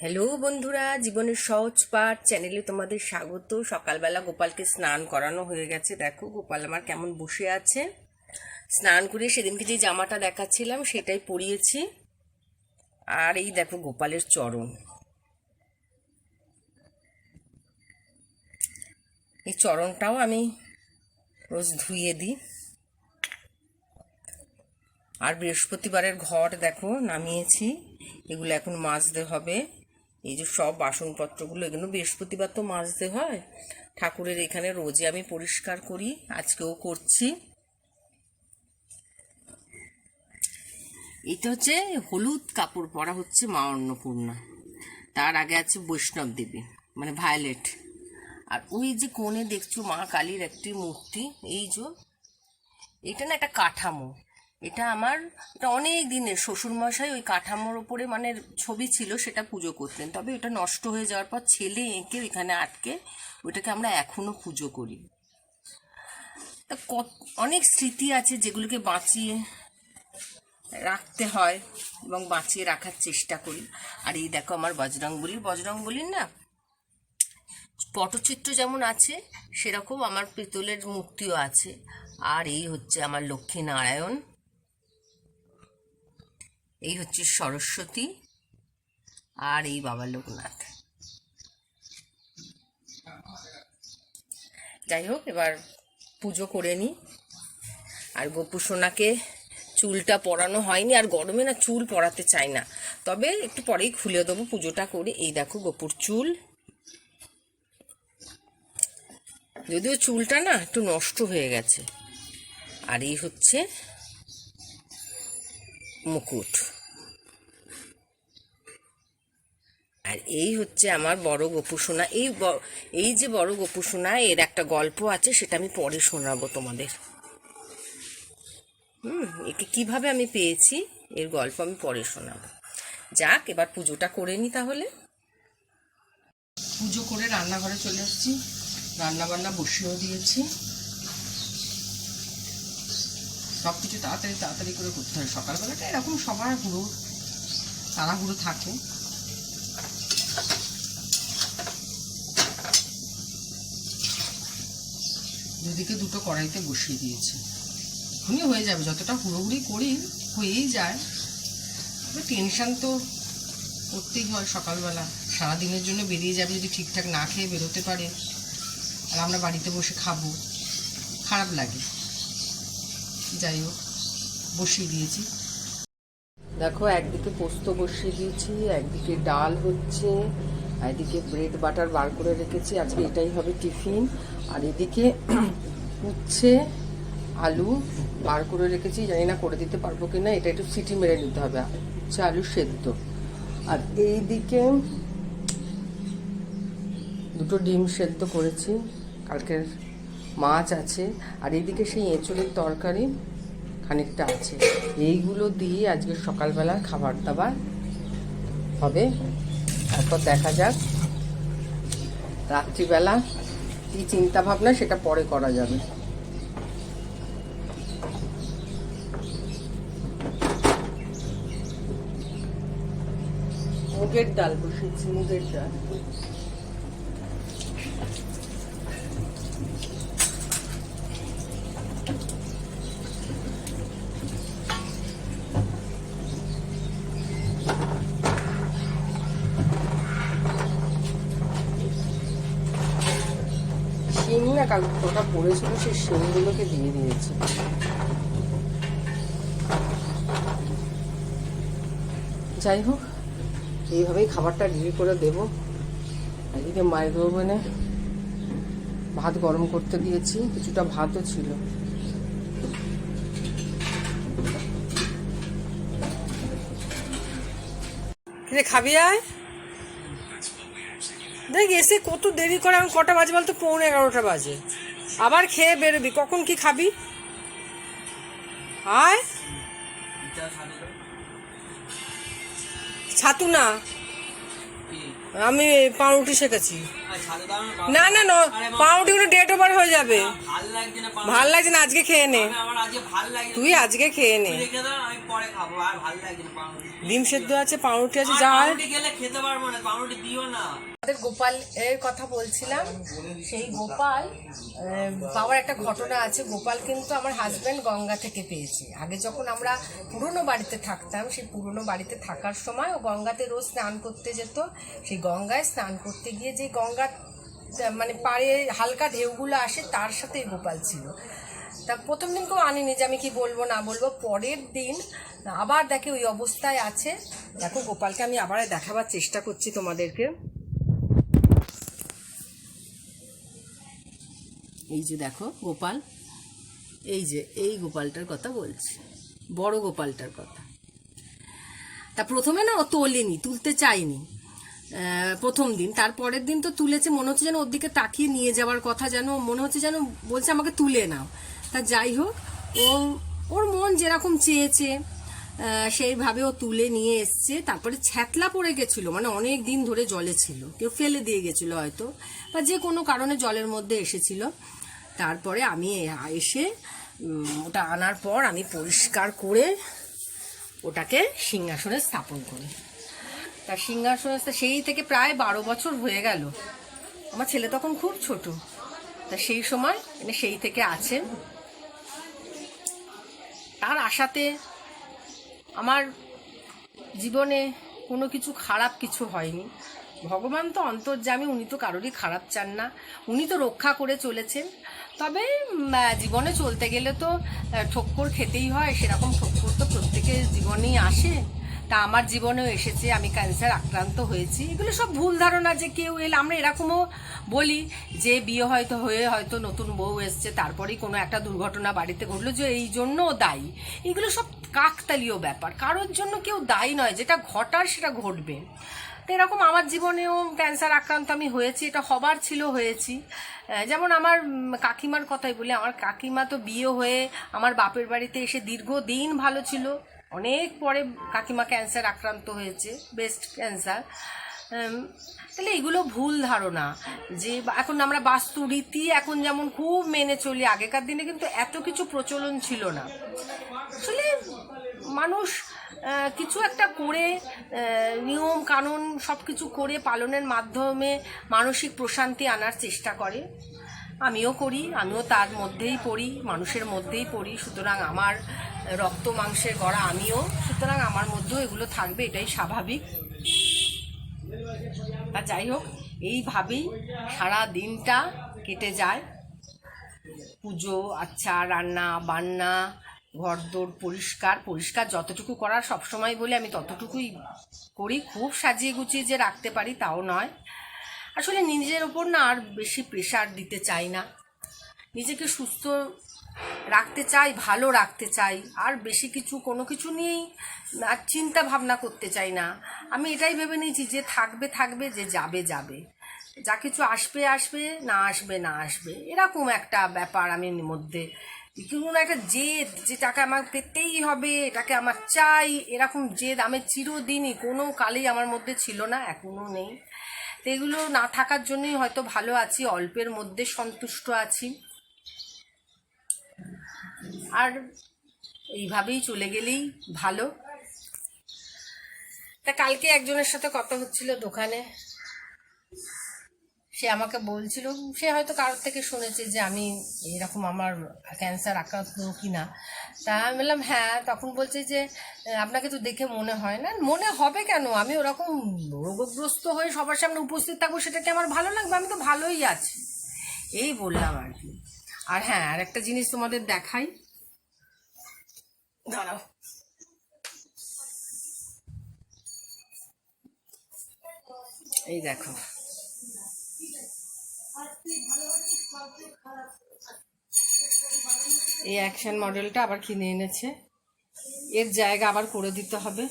Hello বন্ধুরা। জীবনের সহজ পাঠ চ্যানেলে তোমাদের স্বাগত। সকালবেলা গোপালকে স্নান করানো হয়ে গেছে। দেখো, গোপাল আমার কেমন বসে আছে। স্নান করে সেদিনকে যে জামাটা দেখাচ্ছিলাম, সেটাই পরিয়েছি। আর এই দেখো, গোপালের চরণ। এই চরণটাও আমি রোজ ধুয়ে দিই। আর বৃহস্পতিবারের ঘর দেখো, নামিয়েছি। এগুলো এখন মাজতে হবে। এই যে সব বাসনপত্রগুলো, এগুলো বৃহস্পতিবার তো মাজতে হয়। ঠাকুরের এখানে রোজই আমি পরিষ্কার করি, আজকেও করছি। এটা হচ্ছে হলুদ কাপড় পরা হচ্ছে মা অন্নপূর্ণা। তার আগে আছে বৈষ্ণব দেবী মানে ভায়োলেট। আর ওই যে কোণে দেখছ মা কালীর একটি মূর্তি, এই যে, এটা না একটা কাঠামো। এটা আমার, এটা অনেক দিনের, শ্বশুরমশাই ওই কাঠামোর ওপরে মানে ছবি ছিল সেটা পুজো করতেন। তবে ওটা নষ্ট হয়ে যাওয়ার পর ছেলে এঁকে ওইখানে আটকে, ওইটাকে আমরা এখনও পুজো করি। অনেক স্মৃতি আছে যেগুলোকে বাঁচিয়ে রাখতে হয় এবং বাঁচিয়ে রাখার চেষ্টা করি। আর এই দেখো আমার বজরংবলী। বজরংবলীর না পটচিত্র যেমন আছে, সেরকম আমার পিতলের মূর্তিও আছে। আর এই হচ্ছে আমার লক্ষ্মী নারায়ণ এই হচ্ছে সরস্বতী আর এই বাবা লোকনাথ। যাই হোক, এবার পুজো করে নিই। আর গোপু সোনাকে চুলটা পরানো হয়নি, আর গরমে না চুল পরাতে চাই না। তবে একটু পরেই খুলে দেবো পুজোটা করে। এই দেখো গোপুর চুল। যদিও চুলটা না একটু নষ্ট হয়ে গেছে। আর এই হচ্ছে মুকুট। আর এই হচ্ছে আমার বড় গোপুসোনা এই এই যে বড় গোপুসোনা এর একটা গল্প আছে, সেটা আমি পরে শোনাবো তোমাদের। হুম, একে কীভাবে আমি পেয়েছি, এর গল্প আমি পরে শোনাবো। যাক, এবার পুজোটা করে নি তাহলে। পুজো করে রান্নাঘরে চলে এসেছি। রান্না বান্না বসিয়েও দিয়েছি। সব কিছু তাড়াতাড়ি তাড়াতাড়ি করে করতে হয়। সকালবেলাটা এরকম সবার হুড়ো তাড়াহুড়ো থাকে। দুদিকে দুটো কড়াইতে বসিয়ে দিয়েছি। এখনই হয়ে যাবে, যতটা হুড়োহুড়ি করি হয়েই যায়। টেনশান তো করতেই হয় সকালবেলা। সারাদিনের জন্য বেরিয়ে যাবে যদি ঠিকঠাক না খেয়ে বেরোতে পারে। আর আমরা বাড়িতে বসে খাব। খারাপ লাগে। যাই হোক, বসিয়ে দিয়েছি। দেখো, একদিকে পোস্ত বসিয়ে দিয়েছি, একদিকে ডাল হচ্ছে এদিকে ব্রেড বাটার বার করে রেখেছি। আজকে এটাই হবে টিফিন। আর এদিকে উচ্ছে, আলু বার করে রেখেছি। জানি না করে দিতে পারব কি না এটা একটু সিটি মেরে নিতে হবে। উচ্ছে, আলু সেদ্ধ। আর এইদিকে দুটো ডিম সেদ্ধ করেছি। কালকের মাছ আছে, আর এদিকে সেই এঁচড়ের তরকারি খানিকটা আছে। এইগুলো দিয়ে আজকে সকালবেলা খাবার দাবার হবে। তারপর দেখা যাক, রাত্রিবেলা কী চিন্তা ভাবনা সেটা পরে করা যাবে। মুগের ডাল বসেছি মুগের ডাল। ওটা পড়েছিল সেই শিমগুলোকে দিয়ে দিয়েছে। যাই হোক, এইভাবেই খাবারটা রেডি করে দেব। এদিকে মায়ের ওভেনে ভাত গরম করতে দিয়েছি, কিছুটা ভাতও ছিল। খাবি আয়? দেখ, এসে কত দেরি করে এখন কটা বাজে বলতো? পৌনে এগারোটা বাজে। আবার খেয়ে বেরোবি। কখন কি খাবি? আয়। ছাতু না। আমি পাউরুটি শেখেছি। না না না না পাউরুটিগুলো ডেট ওভার হয়ে যাবে। ভালো লাগছে না, আজকে খেয়ে নে। তুই আজকে খেয়ে নে। ডিম সেদ্ধ আছে, পাউরুটি আছে, যা গেলে গোপাল এর কথা বলছিলাম, সেই গোপাল পাওয়ার একটা ঘটনা আছে। গোপাল কিন্তু আমার হাজব্যান্ড গঙ্গা থেকে পেয়েছে। আগে যখন আমরা পুরনো বাড়িতে থাকতাম, সেই পুরনো বাড়িতে থাকার সময় ও গঙ্গাতে রোজ স্নান করতে যেত। সেই গঙ্গায় স্নান করতে গিয়ে যে গঙ্গা মানে পাড়ে হালকা ঢেউগুলো আসে, তার সাথে এই গোপাল ছিল। তা প্রথম দিন কেউ আনিনি যে আমি কি বলব, না বলব। পরের দিন আবার দেখে ওই অবস্থায় আছে। দেখো, গোপালকে আমি আবার দেখাবার চেষ্টা করছি তোমাদেরকে। এই যে দেখো, গোপাল। এই যে, এই গোপালটার কথা বলছি। বড় গোপালটার কথা। তা প্রথমে না ও তোলেনি, তুলতে চাইনি প্রথম দিন। তারপরের দিন তো তুলেছে, মনে হচ্ছে যেন ওর দিকে তাকিয়ে নিয়ে যাওয়ার কথা যেন, মনে হচ্ছে যেন বলছে আমাকে তুলে নাও। তা যাই হোক, ও, ওর মন যেরকম চেয়েছে সেইভাবে ও তুলে নিয়ে এসছে। তারপরে ছ্যাতলা পড়ে গেছিল মানে অনেক দিন ধরে জলে ছিল। কেউ ফেলে দিয়ে গেছিল হয়তো, বা যে কোনো কারণে জলের মধ্যে এসেছিল। তারপরে আমি এসে ওটা আনার পর আমি পরিষ্কার করে ওটাকে সিংহাসনে স্থাপন করি। তার সিংহাসনে স্থা- সেই থেকে প্রায় বারো বছর হয়ে গেল। আমার ছেলে তখন খুব ছোট। তা সেই সময় মানে সেই থেকে আছেন। তার আশাতে আমার জীবনে কোনো কিছু খারাপ কিছু হয়নি। ভগবান তো অন্তর্যামী, উনি তো কারোরই খারাপ চান না। উনি তো রক্ষা করে চলেছেন। তবে জীবনে চলতে গেলে তো ঠক্কর খেতেই হয়, সেরকম ঠক্কর তো প্রত্যেকের জীবনেই আসে। তা আমার জীবনেও এসেছে, আমি ক্যান্সার আক্রান্ত হয়েছি। এগুলো সব ভুল ধারণা যে কেউ এলে আমরা এরকমও বলি যে বিয়ে হয়তো হয়ে হয়তো নতুন বউ এসছে, তারপরেই কোনো একটা দুর্ঘটনা বাড়িতে ঘটলো যে এই জন্য দায়ী। এগুলো সব কাকতালীয় ব্যাপার। কারোর জন্য কেউ দায়ী নয়, যেটা ঘটার সেটা ঘটবে। তো এরকম আমার জীবনেও ক্যান্সার আক্রান্ত আমি হয়েছি, এটা হবার ছিল হয়েছি। যেমন আমার কাকিমার কথাই বলি, আমার কাকিমা তো বিয়ে হয়ে আমার বাপের বাড়িতে এসে দীর্ঘদিন ভালো ছিল। অনেক পরে কাকিমা ক্যান্সার আক্রান্ত হয়েছে ব্রেস্ট ক্যান্সার তাহলে এগুলো ভুল ধারণা যে এখন আমরা বাস্তু রীতি এখন যেমন খুব মেনে চলি, আগেকার দিনে কিন্তু এত কিছু প্রচলন ছিল না। আসলে মানুষ কিছু একটা করে নিয়ম, কানুন সব কিছু করে পালনের মাধ্যমে মানসিক প্রশান্তি আনার চেষ্টা করে। আমিও করি, আমিও তার মধ্যেই পড়ি, মানুষের মধ্যেই পড়ি, সুতরাং আমার রক্ত মাংসের গড়া আমিও। সুতরাং আমার মধ্যেও এগুলো থাকবে, এটাই স্বাভাবিক। আর যাই হোক, এইভাবেই সারা দিনটা কেটে যায়। পুজো আচ্ছা রান্না, বান্না, ঘরদোর পরিষ্কার। পরিষ্কার যতটুকু করার সবসময় বলে আমি ততটুকুই করি। খুব সাজিয়ে গুছিয়ে যে রাখতে পারি তাও নয়। আসলে নিজের ওপর না আর বেশি প্রেশার দিতে চাই না। নিজেকে সুস্থ রাখতে চাই, ভালো রাখতে চাই। আর বেশি কিছু, কোনো কিছু নিয়েই আর চিন্তা ভাবনা করতে চাই না। আমি এটাই ভেবে নিয়েছি যে থাকবে থাকবে, যে যাবে যাবে। যা কিছু আসবে আসবে, না আসবে না আসবে। এরকম একটা ব্যাপার আমি মধ্যে। কোনো একটা জেদ যে টাকা আমার পেতেই হবে, এটাকে আমার চাই, এরকম জেদ আমি চিরদিনই, কোনো কালেই আমার মধ্যে ছিল না এখনও নেই। তো এগুলো না থাকার জন্যই হয়তো ভালো আছি, অল্পের মধ্যে সন্তুষ্ট আছি। আর এইভাবেই চলে গেলেই ভালো। তা কালকে একজনের সাথে কথা হচ্ছিল দোকানে। সে আমাকে বলছিল, সে হয়তো কারোর থেকে শুনেছে যে আমি এরকম আমার ক্যান্সার আক্রান্ত কি না তা আমি বললাম হ্যাঁ। তখন বলছে যে, আপনাকে তো দেখে মনে হয় না। মনে হবে কেন? আমি ওরকম রোগগ্রস্ত হয়ে সবার সামনে উপস্থিত থাকব, সেটা কি আমার ভালো লাগবে? আমি তো ভালোই আছি। এই বললাম আর কি। আর হ্যাঁ আর একটা জিনিস তোমাদের দেখাই। দাঁড়াও এই দেখো। এই অ্যাকশন মডেলটা আবার কিনে এনেছে। এর জায়গা আবার করে দিতে হবে।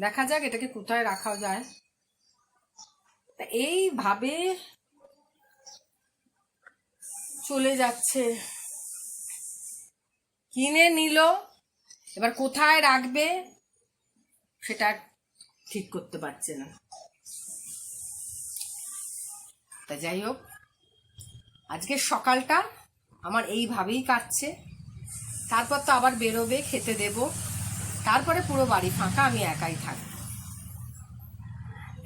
দেখা যাক এটাকে কোথায় রাখা যায়। তা এইভাবে চলে যাচ্ছে। কিনে নিল। এবার কোথায় রাখবে সেটা ঠিক করতে পারছে না। তা যাই হোক আজকে সকালটা আমার এইভাবেই কাটছে। তারপর তো আবার বেরোবে, খেতে দেব। তারপরে পুরো বাড়ি ফাঁকা, আমি একাই থাকব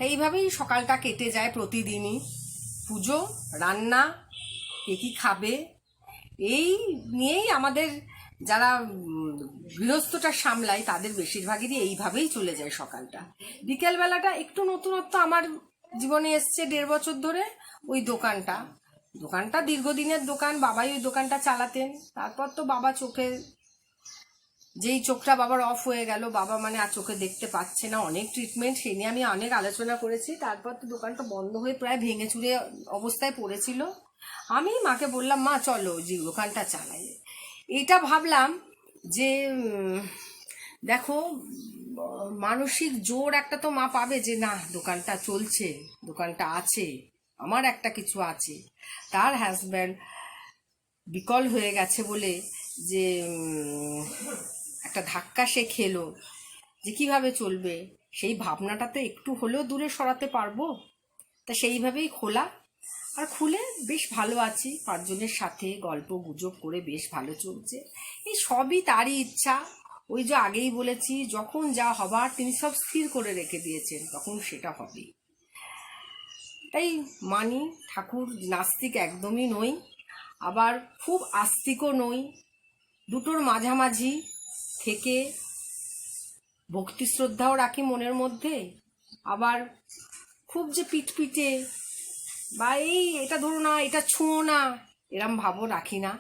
এইভাবেই সকালটা কেটে যায় প্রতিদিনই। পুজো, রান্না, কে কী খাবে, এই নিয়েই আমাদের যারা গৃহস্থটা সামলায়, তাদের বেশিরভাগেরই এইভাবেই চলে যায় সকালটা। বিকেলবেলাটা একটু নতুনত্ব আমার জীবনে এসছে দেড় বছর ধরে, ওই দোকানটা। দোকানটা দীর্ঘদিনের দোকান, বাবাই ওই দোকানটা চালাতেন। তারপর তো বাবা চোখে, যেই চোখটা বাবার অফ হয়ে গেল, বাবা মানে আর চোখে দেখতে পাচ্ছে না, অনেক ট্রিটমেন্ট সেই নিয়ে আমি অনেক আলোচনা করেছি। তারপর তো দোকানটা বন্ধ হয়ে প্রায় ভেঙে চুরে অবস্থায় পড়েছিল। আমি মাকে বললাম, মা, চলো, যে দোকানটা চালাই। এটা ভাবলাম যে দেখো, মানসিক জোর একটা তো মা পাবে যে, না, দোকানটা চলছে, দোকানটা আছে, আমার একটা কিছু আছে। তার হাজব্যান্ড বিকল হয়ে গেছে বলে যে একটা ধাক্কা সে খেলো যে, কীভাবে চলবে? সেই ভাবনাটা তো একটু হলেও দূরে সরাতে পারব? তা সেইভাবেই খোলা। আর খুলে বেশ ভালো আছি। পাঁচজনের সাথে গল্প, গুজব করে বেশ ভালো চলছে। এই সবই তারই ইচ্ছা। ওই যে আগেই বলেছি, যখন যা হবার তিনি সব স্থির করে রেখে দিয়েছেন, তখন সেটা হবে। তাই মানি, ঠাকুর নাস্তিক একদমই নই, আবার খুব আস্তিকও নই। দুটোর মাঝামাঝি থেকে ভক্তি শ্রদ্ধাও রাখি মনের মধ্যে, আবার খুব যে পিটপিটে বা এই এটা ধরো না এটা ছুঁয়ো না। এরম ভাবও রাখি না।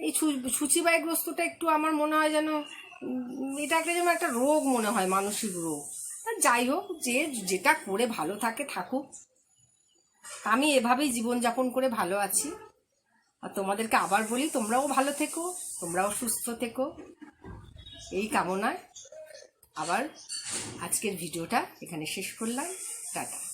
এই সূচিবায়গ্রস্তটা একটু আমার মনে হয় যেন উম, এটা একটা যেন একটা রোগ মনে হয় মানসিক রোগ। যাই হোক যে যেটা করে ভালো থাকে থাকুক। আমি এভাবেই জীবনযাপন করে ভালো আছি। আর তোমাদেরকে আবার বলি তোমরাও ভালো থেকো তোমরাও সুস্থ থেকো। এই কামনায় আবার আজকের ভিডিওটা এখানে শেষ করলাম। টাটা।